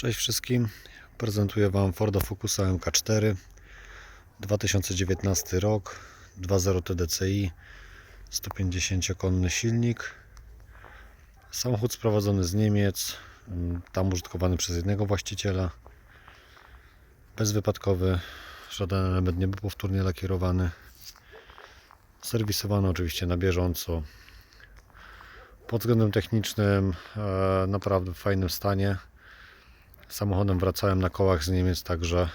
Cześć wszystkim. Prezentuję Wam Forda Focusa MK4 2019 rok. 2.0 TDCi 150-konny silnik. Samochód sprowadzony z Niemiec. Tam użytkowany przez jednego właściciela. Bezwypadkowy. Żaden element nie był powtórnie lakierowany. Serwisowany oczywiście na bieżąco. Pod względem technicznym e, naprawdę w fajnym stanie samochodem wracałem na kołach z Niemiec, także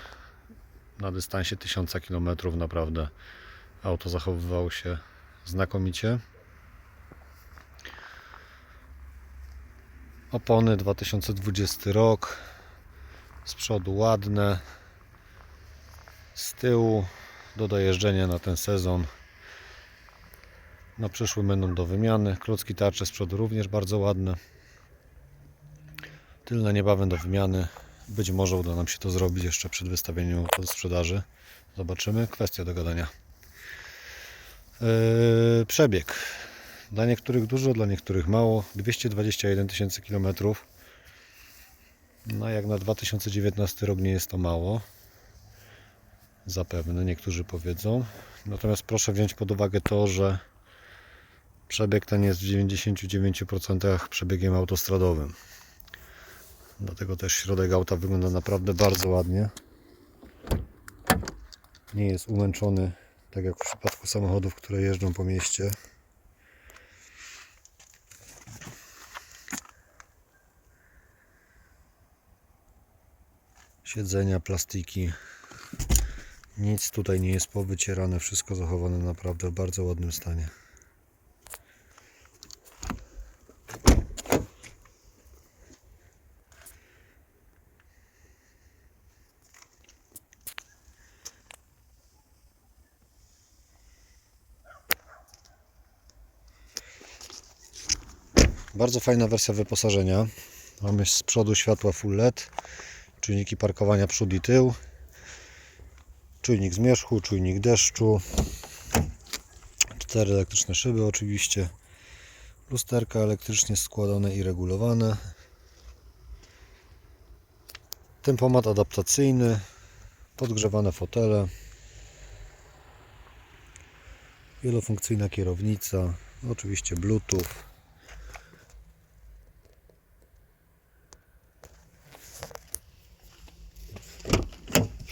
na dystansie 1000 km naprawdę auto zachowywało się znakomicie. Opony 2020 rok, z przodu ładne, z tyłu do dojeżdżenia na ten sezon. Na przyszły będą do wymiany. Klocki tarcze z przodu również bardzo ładne. Tylne niebawem do wymiany. Być może uda nam się to zrobić jeszcze przed wystawieniem do sprzedaży. Zobaczymy. Kwestia do gadania. Yy, przebieg. Dla niektórych dużo, dla niektórych mało. 221 tysięcy kilometrów. No jak na 2019 rok nie jest to mało. Zapewne niektórzy powiedzą. Natomiast proszę wziąć pod uwagę to, że przebieg ten jest w 99% przebiegiem autostradowym. Dlatego też środek auta wygląda naprawdę bardzo ładnie. Nie jest umęczony, tak jak w przypadku samochodów, które jeżdżą po mieście. Siedzenia, plastiki. Nic tutaj nie jest powycierane, wszystko zachowane naprawdę w bardzo ładnym stanie. Bardzo fajna wersja wyposażenia. Mamy z przodu światła full LED, czujniki parkowania przód i tył, czujnik zmierzchu, czujnik deszczu, cztery elektryczne szyby oczywiście, lusterka elektrycznie składane i regulowane, tempomat adaptacyjny, podgrzewane fotele, wielofunkcyjna kierownica, oczywiście bluetooth,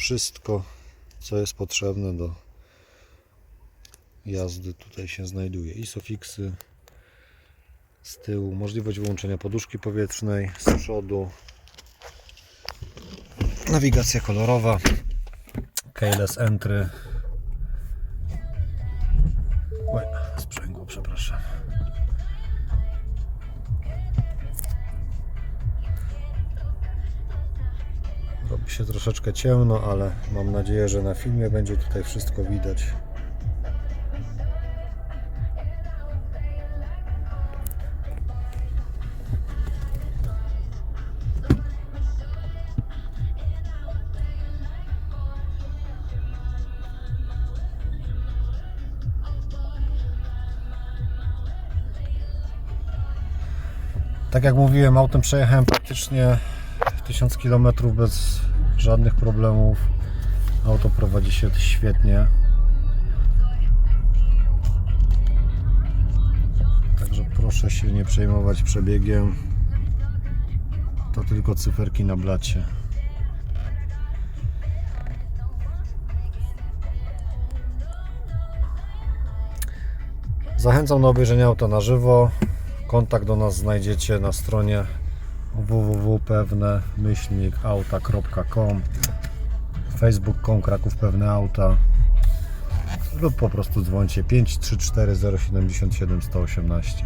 wszystko, co jest potrzebne do jazdy tutaj się znajduje. Isofixy z tyłu, możliwość wyłączenia poduszki powietrznej z przodu, nawigacja kolorowa, keyless entry. Oj, sprzęgło, przepraszam. Się troszeczkę ciemno, ale mam nadzieję, że na filmie będzie tutaj wszystko widać. Tak jak mówiłem, autem przejechałem praktycznie 1000 km bez żadnych problemów. Auto prowadzi się świetnie. Także proszę się nie przejmować przebiegiem. To tylko cyferki na blacie. Zachęcam do obejrzenia auta na żywo. Kontakt do nas znajdziecie na stronie www.pewne-auta.com facebook.com Kraków Pewne Auta lub po prostu dzwońcie 534 077 118